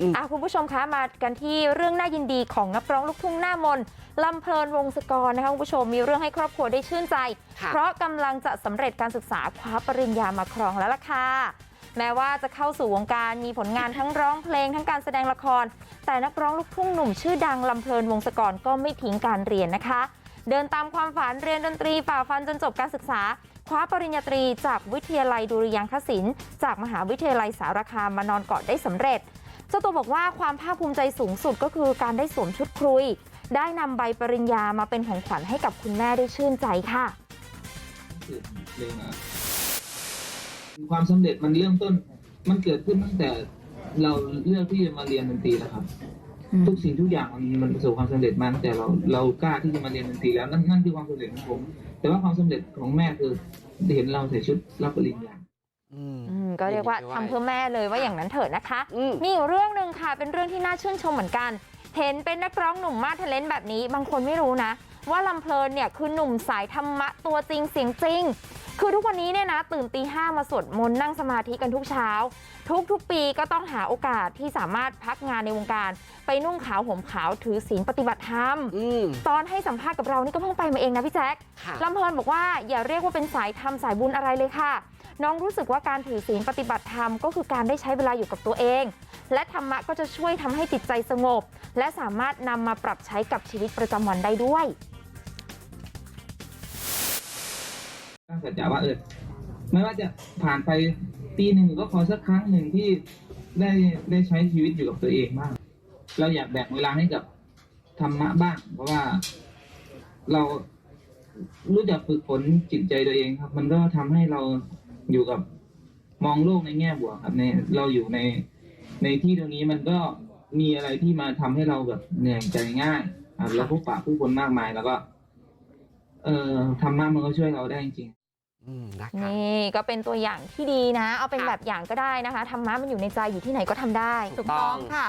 อืมอะคุณผู้ชมคะมากันที่เรื่องน่ายินดีของนักร้องลูกทุ่งหน้ามนต์ลำเพลินวงศกรนะคะคุณผู้ชมมีเรื่องให้ครอบครัวได้ชื่นใจค่ะเพราะกำลังจะสำเร็จการศึกษาคว้าปริญญามาครองแล้วล่ะค่ะแม้ว่าจะเข้าสู่วงการมีผลงานทั้งร้องเพลงทั้งการแสดงละคร แต่นักร้องลูกทุ่งหนุ่มชื่อดังลำเพลินวงศกรก็ไม่ทิ้งการเรียนนะคะ เดินตามความฝันเรียนดนตรีฝ่าฟันจนจบการศึกษา คว้าปริญญาตรีจากวิทยาลัยดุริยางคศิลป์จากมหาวิทยาลัยสารคามมานอนเกาะได้สำเร็จ เจ้าตัวบอกว่าความภาคภูมิใจสูงสุดก็คือการได้สวมชุดครุย ได้นำใบปริญญามาเป็นของขวัญให้กับคุณแม่ได้ชื่นใจค่ะเรื่องอะความสำเร็จมันเริ่มต้น มันเกิดขึ้นตั้งแต่เราเลือกที่จะมาเรียนดนตรีแล้วครับ ทุกสิ่งทุกอย่างมันมันประสบความสำเร็จมาตั้งแต่เราเรากล้าที่จะมาเรียนดนตรีแล้วนั่นนั่นคือความสำเร็จของผม แต่ว่าความสำเร็จของแม่คือเห็นเราใส่ชุดรับปริญญาอืมอืม ก็เรียกว่าทำเพื่อแม่เลยว่าอย่างนั้นเถิดนะคะอืมมีอีกเรื่องหนึ่งค่ะเป็นเรื่องที่น่าชื่นชมเหมือนกัน เห็นเป็นนักร้องหนุ่มมาสเทเลนต์แบบนี้บางคนไม่รู้นะ ว่าลำเพลินเนี่ยคือหนุ่มสายธรรมะตัวจริงเสียงจริง คือทุกวันนี้เนี่ยนะตื่นตีห้ามาสวดมนต์นั่งสมาธิกันทุกเช้า ทุกๆปีก็ต้องหาโอกาสที่สามารถพักงานในวงการ ไปนุ่งขาวห่มขาวถือศีลปฏิบัติธรรมอืมตอนให้สัมภาษณ์กับเรานี่ก็เพิ่งไปมาเองนะพี่แจ๊คค่ะลำเพลินบอกว่าอย่าเรียกว่าเป็นสายธรรมสายบุญอะไรเลยค่ะ น้องรู้สึกว่าการถือศีลปฏิบัติธรรมก็คือการได้ใช้เวลาอยู่กับตัวเอง และธรรมะก็จะช่วยทำให้จิตใจสงบ และสามารถนำมาปรับใช้กับชีวิตประจำวันได้ด้วย สัจจะว่าเออไม่ว่าจะผ่านไปปีหนึ่งก็ขอสักครั้งหนึ่งที่ได้ได้ใช้ชีวิตอยู่กับตัวเองบ้าง เราอยากแบ่งเวลาให้กับธรรมะบ้าง เพราะว่าเรารู้จักฝึกฝนจิตใจตัวเองครับ มันก็ทำให้เราอยู่กับมองโลกในแง่บวกครับในเราอยู่ในในที่ตรงนี้มันก็มีอะไรที่มาทำให้เราแบบเหนื่อยใจง่ายครับเราพบปะผู้คนมากมายแล้วก็ เอ่อธรรมะมันก็ช่วยเราได้จริง นะคะนี่ก็เป็นตัวอย่างที่ดีนะเอาเป็นค่ะแบบอย่างก็ได้นะคะธรรมะมันอยู่ในใจอยู่ที่ไหนก็ทำได้ถูกต้องค่ะ